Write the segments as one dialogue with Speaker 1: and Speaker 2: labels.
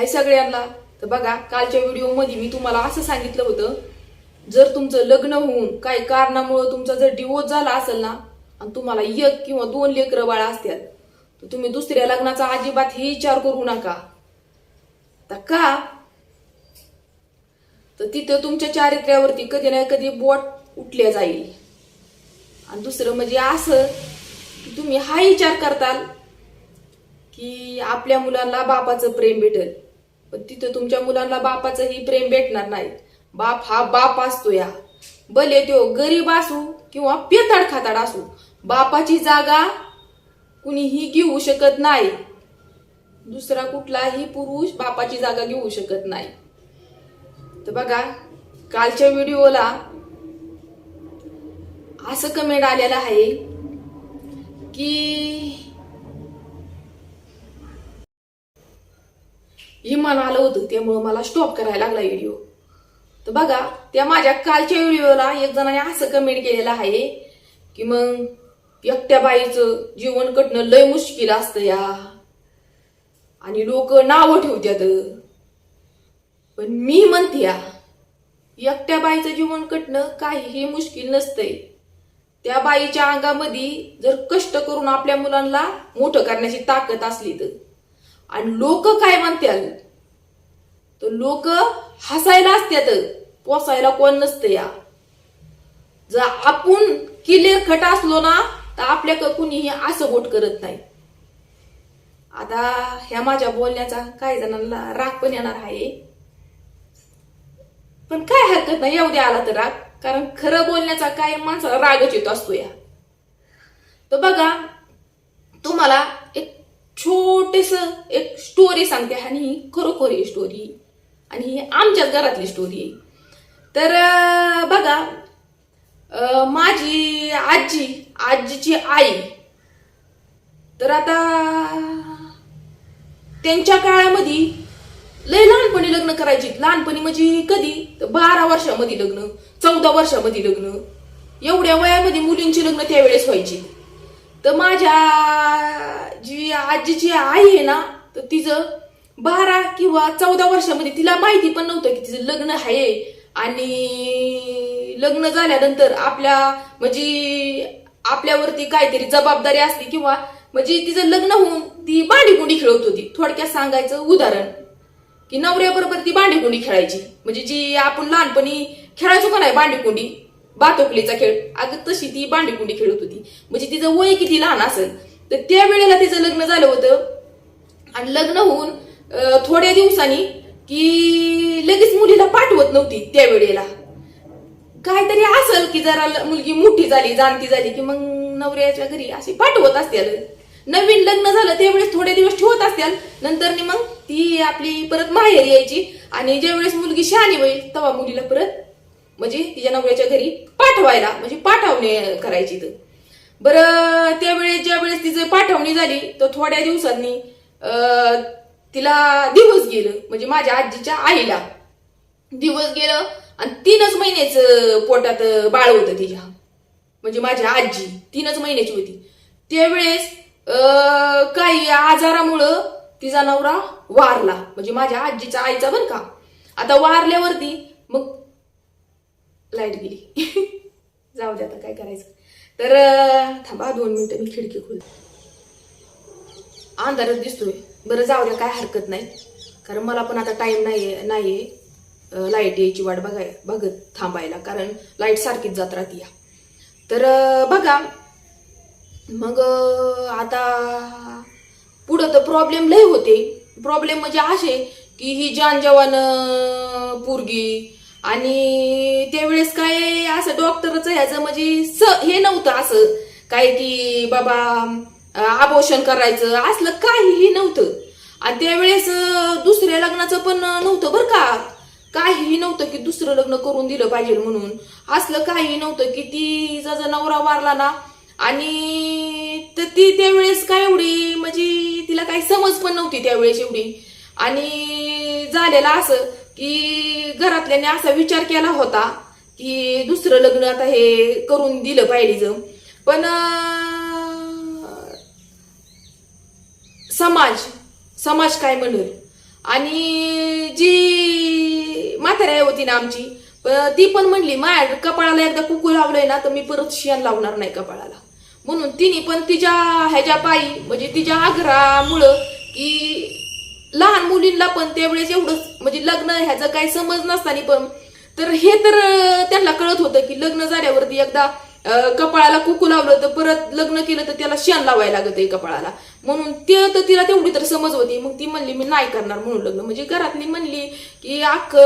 Speaker 1: हाय सगळ्यांना. तर बघा कालच्या व्हिडिओमध्ये मी तुम्हाला असं सांगितलं होतं जर तुमचं लग्न होऊन काही कारणामुळं तुमचा जर डिवोर्स झाला असेल ना आणि तुम्हाला एक किंवा दोन लेकरं बाळा असतात तर तुम्ही दुसऱ्या लग्नाचा अजिबात हे विचार करू नका. तर का? तर तिथं तुमच्या चारित्र्यावरती कधी ना कधी बोट उठल्या जाईल. आणि दुसरं म्हणजे असं की तुम्ही हा विचार करताल की आपल्या मुलांना बापाचं प्रेम भेटेल. पण तिथं तुमच्या मुलांना बापाचंही प्रेम भेटणार नाही. बाप हा बाप असतो या. भले तो गरीब असू किंवा पेताड खाताड असू बापाची जागा कुणीही घेऊ शकत नाही. दुसरा कुठलाही पुरुष बापाची जागा घेऊ शकत नाही. तर बघा कालच्या व्हिडिओला असं कमेंट आलेलं आहे की विमान आलं होतं त्यामुळं मला स्टॉप करायला लागला व्हिडिओ तर बघा त्या माझ्या कालच्या व्हिडिओला एक जणाने असं कमेंट केलेलं आहे की मग एकट्या बाईचं जीवन कटणं लय मुश्किल असतं या. आणि लोक नावं ठेवत्यात. पण मी म्हणते या एकट्या बाईचं जीवन कटणं काहीही मुश्किल नसतंय. त्या बाईच्या अंगामध्ये जर कष्ट करून आपल्या मुलांना मोठं करण्याची ताकद असली तर. आणि लोक काय म्हणतील तर लोक हसायला असत्यात पोसायला कोण नसतं या. जर आपण किलेर खट असलो ना तर आपल्याकडे कुणीही असं बोट करत नाही. आता ह्या माझ्या बोलण्याचा काही जणांना राग पण येणार आहे. पण काय हरकत नाही एवढ्या आला तर राग. कारण खरं बोलण्याचा काय माणसाला रागच येतो असतो या. तर बघा तुम्हाला एक छोटेस एक स्टोरी सांगते आणि ही खरोखर ही स्टोरी आणि ही आमच्याच घरातली स्टोरी आहे. तर बघा माझी आजी आजीची आई तर आता त्यांच्या काळामध्ये लय लहानपणी लग्न करायची. लहानपणी म्हणजे कधी? तर बारा वर्षामध्ये लग्न चौदा वर्षामध्ये लग्न. एवढ्या वयामध्ये मुलींची लग्न त्यावेळेस व्हायची. तर माझ्या जी आजीची आई आहे ना तर तिचं बारा किंवा चौदा वर्षामध्ये तिला माहिती पण नव्हतं की तिचं लग्न आहे. आणि लग्न झाल्यानंतर आपल्या म्हणजे आपल्यावरती काहीतरी जबाबदारी असते किंवा म्हणजे तिचं लग्न होऊन ती बांडीकुंडी खेळत होती. थोडक्यात सांगायचं उदाहरण की नवऱ्याबरोबर ती बांडीकुंडी खेळायची. म्हणजे जी आपण लहानपणी खेळायचो का नाही बांडीकुंडी बातोकलीचा खेळ. अगं तशी ती बांडीकुंडी खेळत होती. म्हणजे तिचं वय किती लहान असेल तर त्या वेळेला तिचं लग्न झालं होतं. आणि लग्न होऊन थोड्या दिवसांनी की लगेच मुलीला पाठवत नव्हती त्या वेळेला. काहीतरी असेल की जरा ल- मुलगी मोठी झाली जाणती झाली की मग नवऱ्याच्या घरी अशी पाठवत असतील नवीन लग्न झालं त्यावेळेस थोडे दिवस ठेवत असतील नंतर मग ती आपली परत माहेर यायची. आणि ज्यावेळेस मुलगी शहाणी होईल तेव्हा मुलीला परत म्हणजे तिच्या नवऱ्याच्या घरी पाठवायला म्हणजे पाठवणे करायची तर बरं त्यावेळेस ज्या वेळेस तिचं पाठवणी झाली तर थोड्या दिवसांनी तिला दिवस गेलं म्हणजे माझ्या आजीच्या आईला. दिवस गेलं आणि तीनच महिन्याचं पोटात बाळ होतं तिच्या. म्हणजे माझी आजी तीनच महिन्याची होती. त्यावेळेस काही आजारामुळं तिचा नवरा वारला. म्हणजे माझ्या आजीच्या आईचा बरं का. आता वारल्यावरती मग लाइट गेली. जाऊ दे आता काय करायचं? तर थांबा दोन मिनिटं मी खिडकी खोल अंधारच दिसतोय. बरं जाऊ द्या काय हरकत नाही. कारण मला पण आता टाइम नाही नाही लाइट यायची वाट बघाय बघत थांबायला. कारण लाइट सारखीच जात राहते या. तर बघा. मग आता पुढं तर प्रॉब्लेम लय होते. प्रॉब्लेम म्हणजे असे की ही जान जवान अं, पोरगी आणि त्यावेळेस काय असं डॉक्टरच ह्याचं म्हणजे स हे नव्हतं असं. काय की बाबा आभोषण करायचं असलं काहीही नव्हतं. आणि त्यावेळेस दुसऱ्या लग्नाचं पण नव्हतं बरं का. काहीही नव्हतं की दुसरं लग्न करून दिलं पाहिजे म्हणून. असलं काही नव्हतं की ती जसा नवरा वारला ना आणि तर ती त्यावेळेस काय एवढी म्हणजे तिला काही समज पण नव्हती त्यावेळेस एवढी. आणि झालेलं असं. की घरातल्याने असा विचार केला होता की दुसरं लग्न आता हे करून दिलं पाहिजे पण समाज समाज काय म्हणेल? आणि जी म्हाताऱ्या होती ना आमची ती पण म्हणली माझ्या कपाळाला एकदा कुकू लावलंय ना तर मी परत शियान लावणार नाही कपाळाला. म्हणून तिने पण तिच्या ह्याच्या पायी म्हणजे तिच्या आग्रहामुळं की लहान मुलींना पण त्यावेळेस एवढं म्हणजे लग्न ह्याचं काही समज नसताना पण. तर हे तर त्यांना कळत होतं की लग्न झाल्यावरती एकदा कपाळाला कुकू लावलं तर परत लग्न केलं तर त्याला शेण लावायला लागत आहे कपाळाला. म्हणून ते तर तिला तेवढी तर समज होती. मग ती म्हणली मी नाही करणार म्हणून लग्न. म्हणजे घरातली म्हणली की अख्ख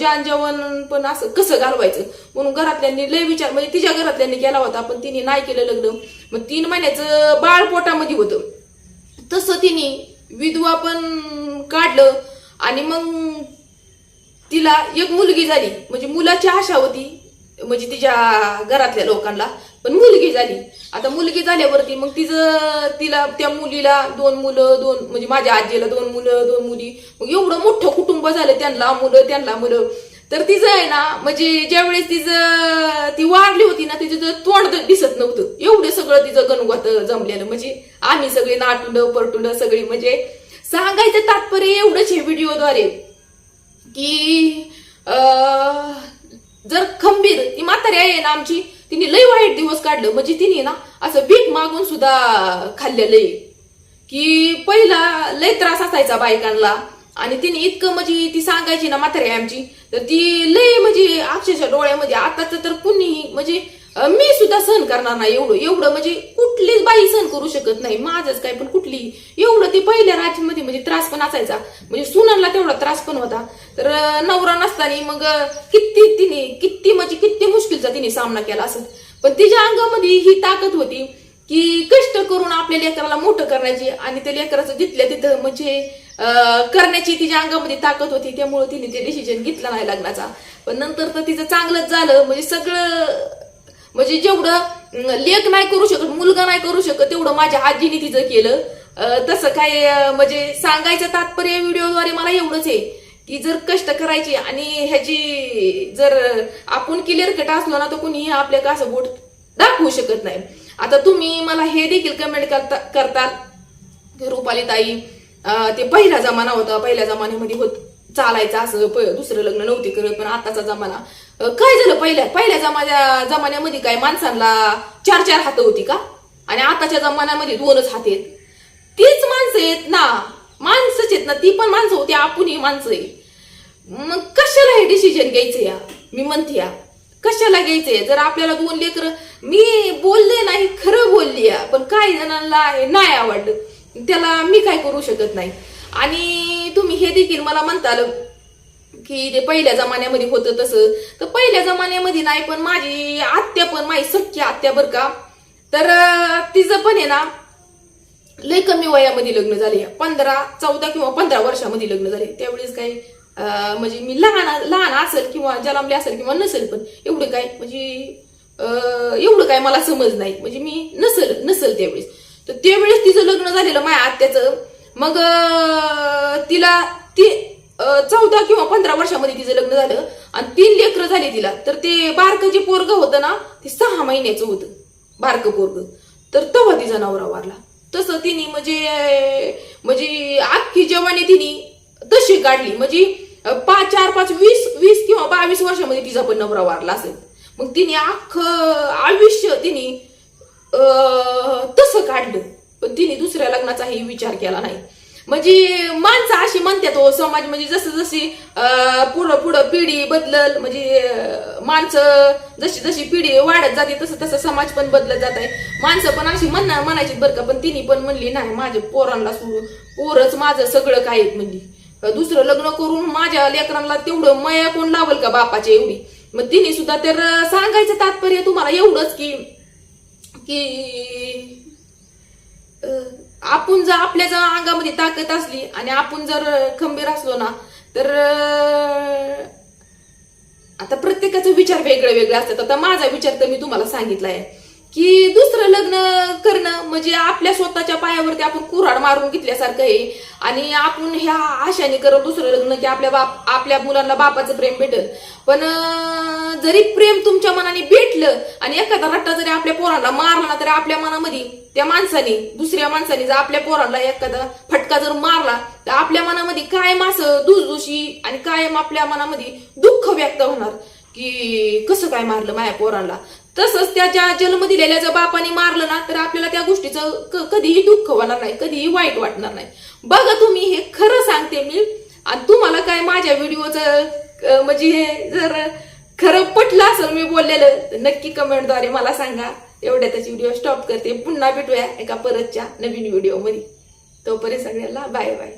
Speaker 1: जान जेवण पण असं कसं घालवायचं? म्हणून घरातल्यांनी लय विचार म्हणजे तिच्या घरातल्यांनी केला होता पण तिने नाही केलं लग्न. मग तीन महिन्याचं बाळ पोटामध्ये होतं. तसं तिने विधवा पण काढलं आणि मग तिला एक मुलगी झाली. म्हणजे मुलाची आशा होती म्हणजे तिच्या घरातल्या लोकांना पण मुलगी झाली. आता मुलगी झाल्यावरती मग तिचं तिला त्या मुलीला दोन मुलं दोन म्हणजे माझ्या आजीला दोन मुलं दोन मुली मग एवढं मोठं कुटुंब झालं त्यांना मुलं त्यांना मुलं. तर तिचं आहे ना म्हणजे ज्यावेळेस तिचं ती वारली होती ना तिचं तोंड दिसत नव्हतं. एवढं सगळं तिचं गणगोत जमलेलं. म्हणजे आम्ही सगळे नाटुंड परटुंड सगळी म्हणजे सांगायचं तात्पर्य एवढंच हे व्हिडिओद्वारे. की जर खंबीर ती म्हातारी आहे ना आमची तिने लई वाईट दिवस काढलं. म्हणजे तिने ना असं भीक मागून सुद्धा खाल्लेलं आहे. की पहिला लय त्रास असायचा बायकांना. आणि तिने इतकं म्हणजे ती सांगायची ना म्हातारी आमची तर ती लय म्हणजे अक्षरशः डोळ्यामध्ये आताच तर कुणीही म्हणजे मी सुद्धा सहन करणार नाही एवढं एवढं म्हणजे कुठलीच बाई सहन करू शकत नाही माझंच काय पण कुठली एवढं ती पहिल्या राज्यामध्ये म्हणजे त्रास पण असायचा म्हणजे सुनांना तेवढा त्रास पण होता तर नवरा नसताना मग किती तिने किती म्हणजे किती मुश्किलचा तिने सामना केला असत पण तिच्या अंगामध्ये ही ताकद होती की कष्ट करून आपल्या लेकराला मोठं करण्याची आणि त्या लेकराचं जिथल्या तिथं म्हणजे करण्याची तिच्या अंगामध्ये ताकद होती त्यामुळे तिने ते डिसिजन घेतला नाही लग्नाचा. पण नंतर तर तिचं चांगलंच झालं. म्हणजे सगळं म्हणजे जेवढं लेख नाही करू शकत मुलगा नाही करू शकत तेवढं माझ्या आजीने तिचं केलं. तसं काय म्हणजे सांगायचं तात्पर्य व्हिडिओद्वारे मला एवढंच आहे की जर कष्ट करायची आणि ह्याची जर आपण क्लिअर कट असलो ना तर कोणीही आपल्या का असं बोट दाखवू शकत नाही. आता तुम्ही मला हे देखील कमेंट करता करतात रुपाली ताई ते पहिला जमाना होता पहिल्या जमान्यामध्ये होत चालायचं असं प- दुसरं लग्न नव्हते करत पण आताचा जमाना. काय झालं पहिल्या पहिल्या जमान्या जमान्यामध्ये काय माणसांना चार चार हात होती का? आणि आताच्या जमान्यामध्ये दोनच हात आहेत. तीच माणसं आहेत ना. माणसंच आहेत ना. ती पण माणसं होती आपणही माणसं आहे. मग कशाला हे डिसिजन घ्यायचं या? मी म्हणते या. कशाला घ्यायचंय जर आपल्याला दोन लेकर मी बोलले नाही खरं बोलली या पण काही जणांना नाही आवडलं. त्याला मी काय करू शकत नाही. आणि तुम्ही हे देखील मला म्हणताल की ते पहिल्या जमान्यामध्ये होतं तसं. तर पहिल्या जमान्यामध्ये नाही पण माझी आत्या पण माझी सख्खी आत्या बरं का. तर तिचं पण आहे ना लय कमी वयामध्ये लग्न झाले. पंधरा चौदा किंवा पंधरा वर्षामध्ये लग्न झाले. त्यावेळेस काही म्हणजे मी लहान लहान असेल किंवा जन्मले असेल किंवा नसेल पण एवढं काय म्हणजे एवढं काय मला समज नाही. म्हणजे मी नसल नसल त्यावेळेस. तर त्यावेळेस तिचं लग्न झालेलं माझ्या आत्याचं. मग तिला ती चौदा किंवा पंधरा वर्षामध्ये तिचं लग्न झालं. आणि तीन लेकरं झाली तिला. तर ते बारकं जे पोरग होतं ना ते सहा महिन्याचं होतं. बारकं पोरग. तर तेव्हा तिचा नवरा वारला. तसं तिने म्हणजे म्हणजे अख्खी जवानी तिने तशी काढली. म्हणजे पाच चार पाच वीस वीस किंवा बावीस वर्षामध्ये तिचा पण नवरा वारला असेल. मग तिने अख्खं आयुष्य तिने अं, तसं काढलं. पण तिने दुसऱ्या लग्नाचाही विचार केला नाही. म्हणजे माणसं अशी म्हणतात हो समाज म्हणजे जसं जशी पुढं पुढं पिढी बदलल म्हणजे माणसं जशी जशी पिढी वाढत जाते तसं तसं समाज पण बदलत जात आहे माणसं पण अशी म्हणणार म्हणायची बरं का पण तिने पण म्हणली नाही माझ्या पोरांना सुरू पोरच माझं सगळं काय म्हणली. दुसरं लग्न करून माझ्या लेकरांना तेवढं मया कोण लावल का बापाच्या एवढी? मग तिने सुद्धा तर सांगायचं तात्पर्य तुम्हाला एवढंच की की आपण जर आपल्या जर अंगामध्ये ताकद असली आणि आपण जर खंबीर असलो ना तर आता प्रत्येकाचे विचार वेगळे वेगळे असतात. आता माझा विचार तर मी तुम्हाला सांगितला आहे की दुसरं लग्न करणं म्हणजे आपल्या स्वतःच्या पायावरती आपण कुऱ्हाड मारून घेतल्यासारखं आहे. आणि आपण ह्या आशाने करत दुसरं लग्न की आपल्या बाप आपल्या मुलांना बापाचं प्रेम भेटल. पण जरी प्रेम तुमच्या मनाने भेटलं आणि एखादा रट्टा जरी आपल्या पोरांना मारला तरी आपल्या मनामध्ये त्या माणसाने दुसऱ्या माणसाने जर आपल्या पोरांना एखादा फटका जर मारला तर आपल्या मनामध्ये कायम असं दुसदुशी आणि कायम आपल्या मनामध्ये दुःख व्यक्त होणार. की कसं काय मारलं माया पोरांना? तसंच त्याच्या जन्म दिलेल्या जर बापाने मारलं ना तर आपल्याला त्या गोष्टीचं क- कधीही दुःख होणार नाही कधीही वाईट वाटणार नाही. बघा तुम्ही हे खरं सांगते मी. आणि तुम्हाला काय माझ्या व्हिडिओचं म्हणजे हे जर खरं पटलं असेल मी बोललेलं तर नक्की कमेंटद्वारे मला सांगा. एवढ्यातच व्हिडिओ स्टॉप करते. पुन्हा भेटूया एका परतच्या नवीन व्हिडिओमध्ये. तोपर्यंत सगळ्यांना बाय बाय.